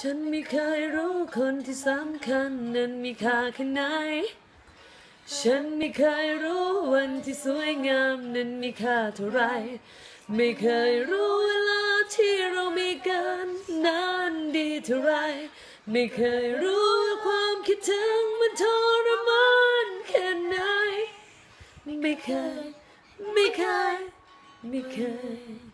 ฉันไม่เคยรู้คนที่สำคัญนั้นมีค่าแค่ไหน ฉันไม่เคยรู้วันที่สวยงามนั้นมีค่าเท่าไร ไม่เคยรู้เวลาที่เรามีกันนั้นดีเท่าไร ไม่เคยรู้ว่าความคิดถึงมันทรมานแค่ไหน ไม่เคย ไม่เคย ไม่เคย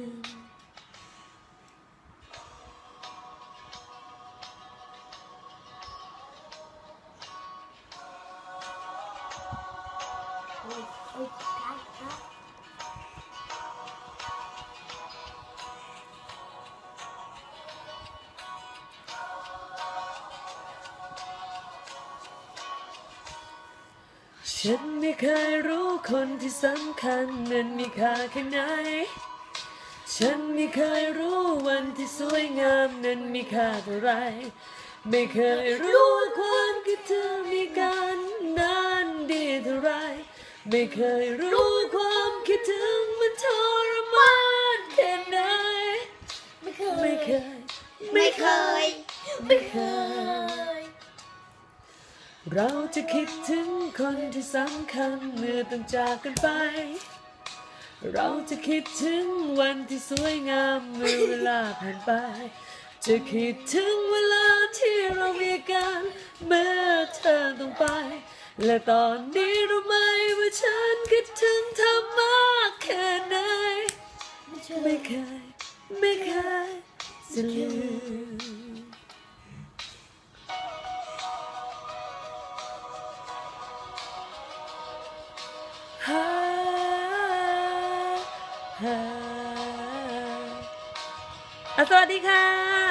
ฉันไม่เคยรู้คนที่สำคัญนั้นมีค่าแค่ไหน ฉันไม่เคยรู้วันที่สวยงามนั้นมีค่าเท่าไร ไม่เคยรู้ว่าความ ไม่เคยรู้ว่าความคิดถึงมันทรมานแค่ไหน ไม่เคไม่ยเคย ไม่เคย ไม่เคย เราจะคิดถึงคนที่สำคัญเมื่อต้องจากกันไป เราจะคิดถึงวันที่สวยงามเมื่อเวลาผ่านไป จะคิดถึงเวลาที่เรามีกัน เมื่อเธอต้องไป และตอนนี้รู้ไหมว่า ฉันคิดถึงเธอมากแค่ไหน ไม่เคย ไม่เคยจะลืมฮ่าฮ่าอะสวัสดีค่ะ